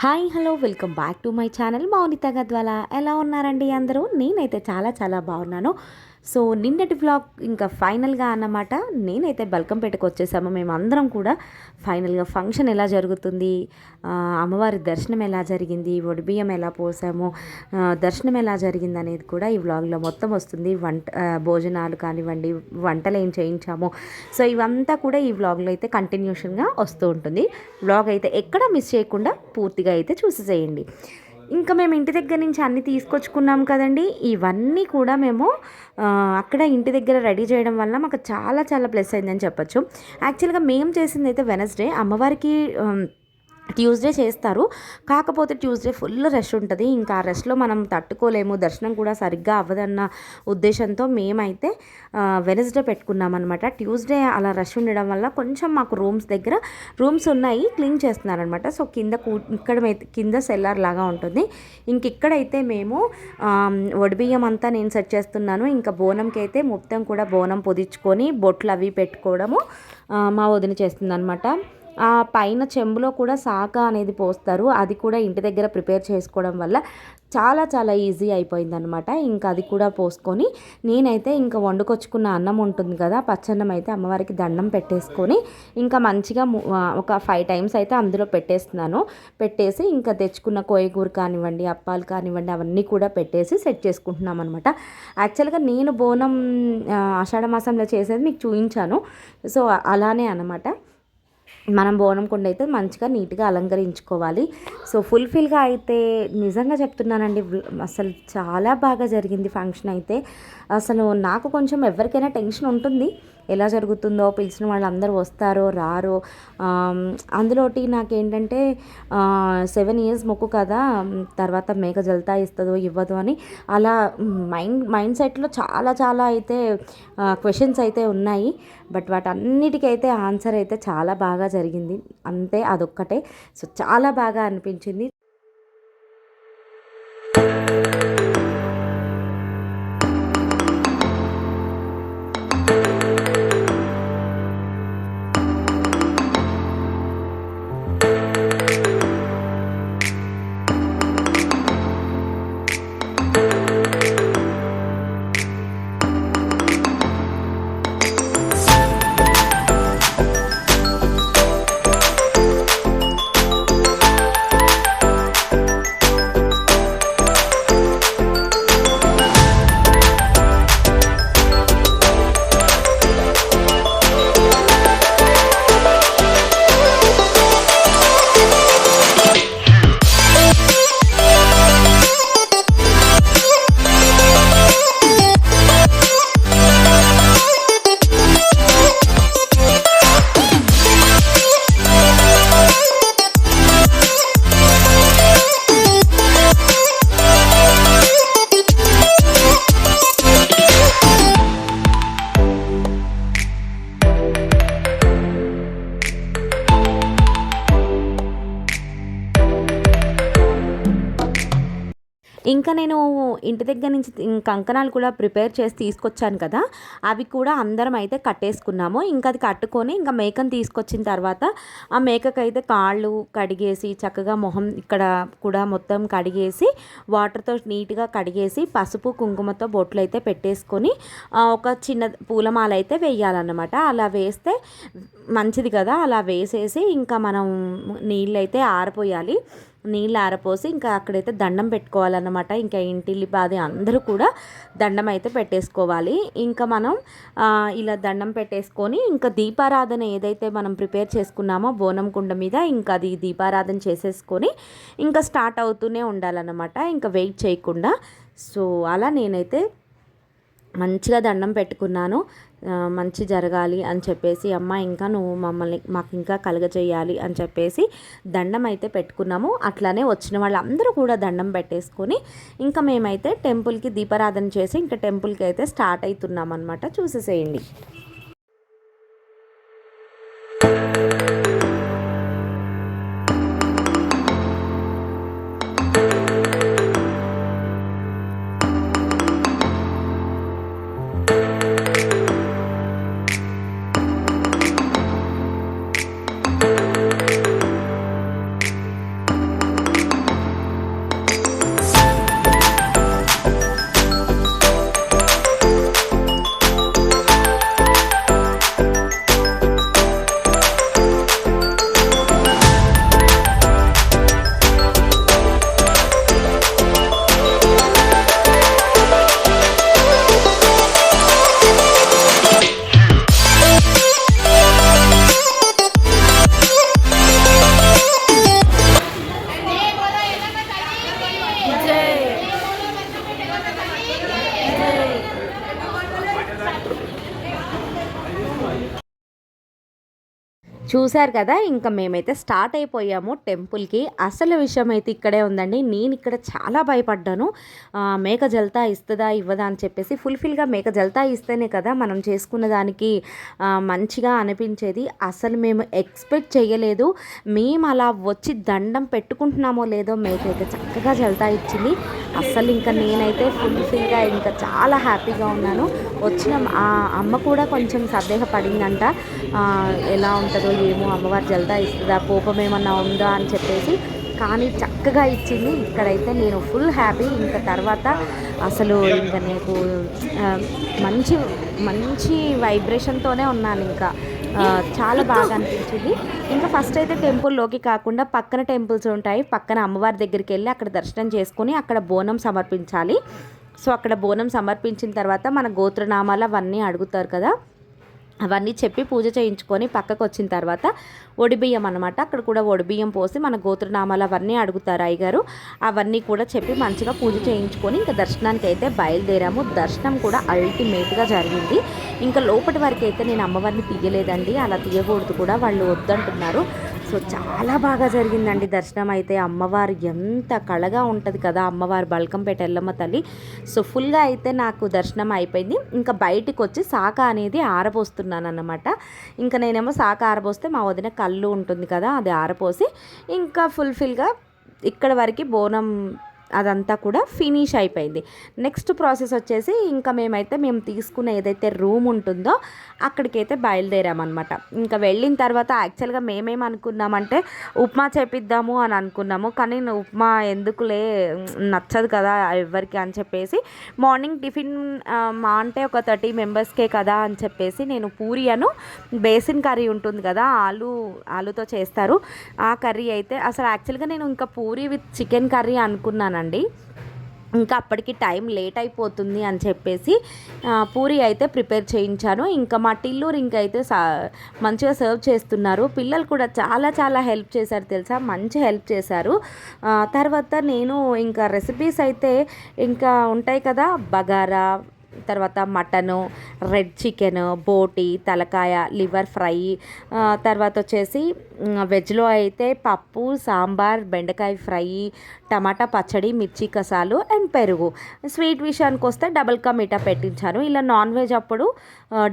Hi hello welcome back to my channel Mounitha Gadwala. ఎలా ఉన్నారండి అందరూ? నేనైతే చాలా చాలా బాగున్నాను. సో నిన్నటి వ్లాగ్ ఇంకా ఫైనల్గా అన్నమాట. నేనైతే బల్కంపేటకు వచ్చేసాము. మేము అందరం కూడా ఫైనల్గా ఫంక్షన్ ఎలా జరుగుతుంది అమ్మవారి దర్శనం ఎలా జరిగింది ఒడిబియ్యం ఎలా పోసాము దర్శనం ఎలా జరిగింది అనేది కూడా ఈ వ్లాగ్లో మొత్తం వస్తుంది. వంట భోజనాలు కానివ్వండి వంటలు ఏం చేయించాము. సో ఇవంతా కూడా ఈ వ్లాగ్లో అయితే కంటిన్యూషన్గా వస్తూ ఉంటుంది. వ్లాగ్ అయితే ఎక్కడ మిస్ చేయకుండా పూర్తిగా అయితే చూసేసేయండి. ఇంకా మేము ఇంటి దగ్గర నుంచి అన్నీ తీసుకొచ్చుకున్నాం కదండి. ఇవన్నీ కూడా మేము అక్కడ ఇంటి దగ్గర రెడీ చేయడం వల్ల మాకు చాలా చాలా ప్లస్ అయిందని చెప్పొచ్చు. యాక్చువల్గా మేము చేసింది అయితే వెనస్డే అమ్మవారికి ట్యూస్డే చేస్తారు. కాకపోతే ట్యూస్డే ఫుల్ రష్ ఉంటుంది. ఇంకా ఆ రష్లో మనం తట్టుకోలేము. దర్శనం కూడా సరిగ్గా అవ్వదన్న ఉద్దేశంతో మేమైతే వెనస్డే పెట్టుకున్నాం అనమాట ట్యూస్డే అలా రష్ ఉండడం వల్ల కొంచెం మాకు రూమ్స్ దగ్గర రూమ్స్ ఉన్నాయి. క్లీన్ చేస్తున్నారనమాట సో కింద కూ ఇక్కడ కింద సెల్లార్ లాగా ఉంటుంది. ఇంక ఇక్కడైతే మేము వడిబియ్యం అంతా నేను సెట్ చేస్తున్నాను. ఇంకా బోనంకి అయితే మొత్తం కూడా బోనం పొదించుకొని బొట్లు అవి పెట్టుకోవడము మా వదిన చేస్తుందనమాట పైన చెంబులో కూడా సాక అనేది పోస్తారు. అది కూడా ఇంటి దగ్గర ప్రిపేర్ చేసుకోవడం వల్ల చాలా చాలా ఈజీ అయిపోయిందనమాట ఇంకా అది కూడా పోసుకొని నేనైతే ఇంకా వండుకొచ్చుకున్న అన్నం ఉంటుంది కదా పచ్చన్నం అయితే అమ్మవారికి దండం పెట్టేసుకొని ఇంకా మంచిగా ఒక ఫైవ్ టైమ్స్ అయితే అందులో పెట్టేస్తున్నాను. పెట్టేసి ఇంకా తెచ్చుకున్న కోయగూర కానివ్వండి అప్పాలు కానివ్వండి అవన్నీ కూడా పెట్టేసి సెట్ చేసుకుంటున్నాం అనమాట యాక్చువల్గా నేను బోనం ఆషాఢ మాసంలో చేసేది మీకు చూపించాను సో అలానే అనమాట మనం బోనం కుండ అయితే మంచిగా నీట్గా అలంకరించుకోవాలి. సో ఫుల్ఫిల్గా అయితే నిజంగా చెప్తున్నానండి అసలు చాలా బాగా జరిగింది ఫంక్షన్ అయితే. అసలు నాకు కొంచెం ఎవరికైనా టెన్షన్ ఉంటుంది. ఎలా జరుగుతుందో పిలిచిన వాళ్ళందరూ వస్తారో రారో. అందులోటి నాకేంటంటే సెవెన్ ఇయర్స్ మొక్కు కదా తర్వాత మేక జల్తా ఇస్తుందో ఇవ్వదు అని అలా మైండ్ మైండ్ సెట్లో చాలా చాలా అయితే క్వశ్చన్స్ అయితే ఉన్నాయి. బట్ వాటన్నిటికైతే ఆన్సర్ అయితే చాలా బాగా జరిగింది. అంతే అదొక్కటే. సో చాలా బాగా అనిపించింది. ఇంకా నేను ఇంటి దగ్గర నుంచి ఇం- కంకణాలు కూడా ప్రిపేర్ చేసి తీసుకొచ్చాను కదా అవి కూడా అందరం అయితే కట్టేసుకున్నాము. ఇంకా అది కట్టుకొని ఇంకా మేకను తీసుకొచ్చిన తర్వాత ఆ మేకకు అయితే కాళ్ళు కడిగేసి చక్కగా మొహం ఇక్కడ కూడా మొత్తం కడిగేసి వాటర్తో నీట్గా కడిగేసి పసుపు కుంకుమతో బొట్లు అయితే పెట్టేసుకొని ఒక చిన్న పూలమాల అయితే వేయాలన్నమాట. అలా వేస్తే మంచిది కదా. అలా వేసేసి ఇంకా మనం నీళ్ళు అయితే ఆరిపోయాలి. నీళ్ళు ఆరపోసి ఇంకా అక్కడైతే దండం పెట్టుకోవాలన్నమాట. ఇంకా ఇంటిల్లి బాది అందరూ కూడా దండం అయితే పెట్టేసుకోవాలి. ఇంకా మనం ఇలా దండం పెట్టేసుకొని ఇంకా దీపారాధన ఏదైతే మనం ప్రిపేర్ చేసుకున్నామో బోనం కుండ మీద ఇంకా అది దీపారాధన చేసేసుకొని ఇంకా స్టార్ట్ అవుతూనే ఉండాలన్నమాట. ఇంకా వెయిట్ చేయకుండా. సో అలా నేనైతే మంచిగా దండం పెట్టుకున్నాను. మంచి జరగాలి అని చెప్పేసి అమ్మ ఇంకా నువ్వు మమ్మల్ని మాకు ఇంకా కలగజేయాలి అని చెప్పేసి దండం అయితే పెట్టుకున్నాము. అట్లానే వచ్చిన వాళ్ళందరూ కూడా దండం పెట్టేసుకొని ఇంకా మేమైతే టెంపుల్కి దీపారాధన చేసి ఇంకా టెంపుల్కి అయితే స్టార్ట్ అవుతున్నాం అనమాట చూసేసేయండి. చూశారు కదా ఇంకా మేమైతే స్టార్ట్ అయిపోయాము టెంపుల్కి. అసలు విషయం అయితే ఇక్కడే ఉందండి. నేను ఇక్కడ చాలా భయపడ్డాను. మేక జల్తా ఇస్తుందా ఇవ్వదా అని చెప్పేసి ఫుల్ఫిల్గా మేక జల్తా ఇస్తేనే కదా మనం చేసుకున్న దానికి మంచిగా అనిపించేది. అసలు మేము ఎక్స్పెక్ట్ చేయలేదు మేము అలా వచ్చి దండం పెట్టుకుంటున్నామో లేదో మేక అయితే చక్కగా జల్తా ఇచ్చింది. అసలు ఇంకా నేనైతే ఫుల్ఫిల్గా ఇంకా చాలా హ్యాపీగా ఉన్నాను. వచ్చిన ఆ అమ్మ కూడా కొంచెం సందేహపడిందంట. ఎలా ఉంటుందో ఏమో అమ్మవారు జల్దా ఇస్తుందా కోపం ఏమన్నా ఉందా అని చెప్పేసి కానీ చక్కగా ఇచ్చింది. ఇక్కడైతే నేను ఫుల్ హ్యాపీ ఇంకా తర్వాత అసలు ఇంకా నీకు మంచి మంచి వైబ్రేషన్తోనే ఉన్నాను ఇంకా. చాలా బాగా అనిపించింది. ఇంకా ఫస్ట్ అయితే టెంపుల్లోకి కాకుండా పక్కన టెంపుల్స్ ఉంటాయి. పక్కన అమ్మవారి దగ్గరికి వెళ్ళి అక్కడ దర్శనం చేసుకొని అక్కడ బోనం సమర్పించాలి. సో అక్కడ బోనం సమర్పించిన తర్వాత మన గోత్రనామాలు అవన్నీ అడుగుతారు కదా. అవన్నీ చెప్పి పూజ చేయించుకొని పక్కకు వచ్చిన తర్వాత ఒడిబియ్యం అనమాట అక్కడ కూడా ఒడిబియ్యం పోసి మన గోత్రనామాలు అవన్నీ అడుగుతారు అయ్యగారు. అవన్నీ కూడా చెప్పి మంచిగా పూజ చేయించుకొని ఇంకా దర్శనానికి అయితే బయలుదేరాము. దర్శనం కూడా అల్టిమేట్గా జరిగింది. ఇంకా లోపటి వరకు అయితే నేను అమ్మవారిని తీయలేదండి. అలా తీయకూడదు కూడా వాళ్ళు వద్దంటున్నారు. సో చాలా బాగా జరిగిందండి దర్శనం అయితే. అమ్మవారు ఎంత కళగా ఉంటుంది కదా అమ్మవారు బల్కంపేట ఎల్లమ్మ తల్లి. సో ఫుల్గా అయితే నాకు దర్శనం అయిపోయింది. ఇంకా బయటికి వచ్చి శాఖ అనేది ఆరబోస్తున్నాను అన్నమాట ఇంకా నేనేమో శాఖ ఆరబోస్తే మా వదిన కళ్ళు ఉంటుంది కదా అది ఆరపోసి ఇంకా ఫుల్ఫిల్గా ఇక్కడ వరకు బోనం అదంతా కూడా ఫినిష్ అయిపోయింది. నెక్స్ట్ ప్రాసెస్ వచ్చేసి ఇంకా మేమైతే మేము తీసుకున్న ఏదైతే రూమ్ ఉంటుందో అక్కడికైతే బయలుదేరామన్నమాట. ఇంకా వెళ్ళిన తర్వాత యాక్చువల్గా మేమేం అనుకున్నామంటే ఉప్మా చేపిద్దాము అని అనుకున్నాము. కానీ ఉప్మా ఎందుకులే నచ్చదు కదా ఎవరికి అని చెప్పేసి మార్నింగ్ టిఫిన్ మా అంటే ఒక థర్టీ మెంబర్స్కే కదా అని చెప్పేసి నేను పూరి అను బేసిన్ కర్రీ ఉంటుంది కదా ఆలు ఆలుతో చేస్తారు. ఆ కర్రీ అయితే అసలు యాక్చువల్గా నేను ఇంకా పూరి విత్ చికెన్ కర్రీ అనుకున్నాను. అండి ఇంకా అప్పటికి టైం లేట్ అయిపోతుంది అని చెప్పేసి పూరి అయితే ప్రిపేర్ చేయించాను. ఇంకా మా టిల్లూరు ఇంకా అయితే మంచిగా సర్వ్ చేస్తున్నారు. పిల్లలు కూడా చాలా చాలా హెల్ప్ చేశారు తెలుసా? మంచి హెల్ప్ చేశారు. తర్వాత నేను ఇంకా రెసిపీస్ అయితే ఇంకా ఉంటాయి కదా? బగారా తర్వాత మటను రెడ్ చికెన్ బోటి తలకాయ లివర్ ఫ్రై తర్వాత వచ్చేసి వెజ్లో అయితే పప్పు సాంబార్ బెండకాయ ఫ్రై టమాటా పచ్చడి మిర్చి కసాలు అండ్ పెరుగు. స్వీట్ విషయానికి వస్తే డబుల్ కా మీఠా పెట్టించాను. ఇలా నాన్ వెజ్ అప్పుడు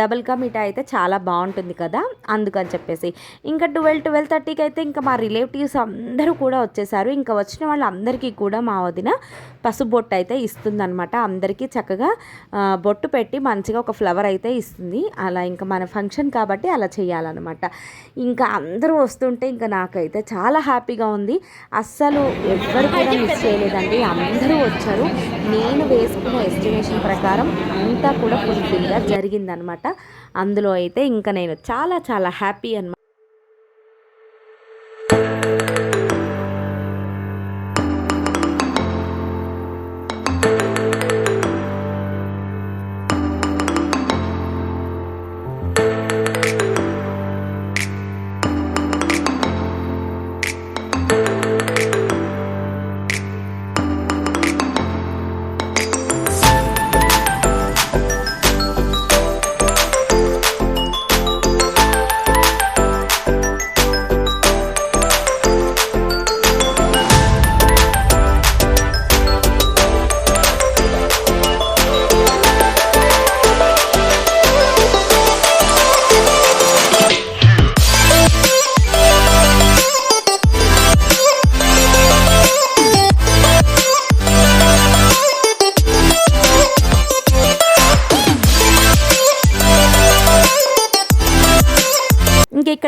డబుల్ కా అయితే చాలా బాగుంటుంది కదా అందుకని చెప్పేసి. ఇంకా ట్వెల్వ్ ట్వెల్వ్ థర్టీకి అయితే ఇంకా మా రిలేటివ్స్ అందరూ కూడా వచ్చేసారు. ఇంకా వచ్చిన వాళ్ళందరికీ కూడా మా వదిన పసుబొట్టు అయితే ఇస్తుందనమాట అందరికీ చక్కగా బొట్టు పెట్టి మంచిగా ఒక ఫ్లవర్ అయితే ఇస్తుంది. అలా ఇంకా మన ఫంక్షన్ కాబట్టి అలా చేయాలన్నమాట. ఇంకా అందరూ వస్తుంటే ఇంకా నాకైతే చాలా హ్యాపీగా ఉంది. అస్సలు ఎవరు కూడా మిస్ చేయలేదండి. అందరూ వచ్చారు. నేను వేసుకున్న ఎస్టిమేషన్ ప్రకారం అంతా కూడా ఫుల్ఫిల్గా జరిగిందనమాట అందులో అయితే ఇంకా నేను చాలా చాలా హ్యాపీ అనమాట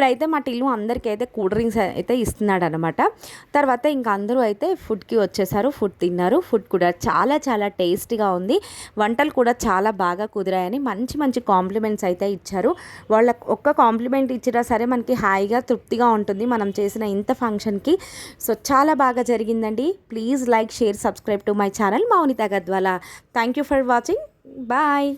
ఇక్కడైతే మా టిల్లు అందరికీ అయితే కూల్ డ్రింక్స్ అయితే ఇస్తున్నాడు అనమాట తర్వాత ఇంకా అందరూ అయితే ఫుడ్కి వచ్చేసారు ఫుడ్ తిన్నారు. ఫుడ్ కూడా చాలా చాలా టేస్టీగా ఉంది. వంటలు కూడా చాలా బాగా కుదిరాయని మంచి మంచి కాంప్లిమెంట్స్ అయితే ఇచ్చారు. వాళ్ళ ఒక్క కాంప్లిమెంట్ ఇచ్చినా సరే మనకి హాయిగా తృప్తిగా ఉంటుంది మనం చేసిన ఇంత ఫంక్షన్కి. సో చాలా బాగా జరిగిందండి. Please like share subscribe to my channel Mounitha Gadwala. Thank you for watching. Bye.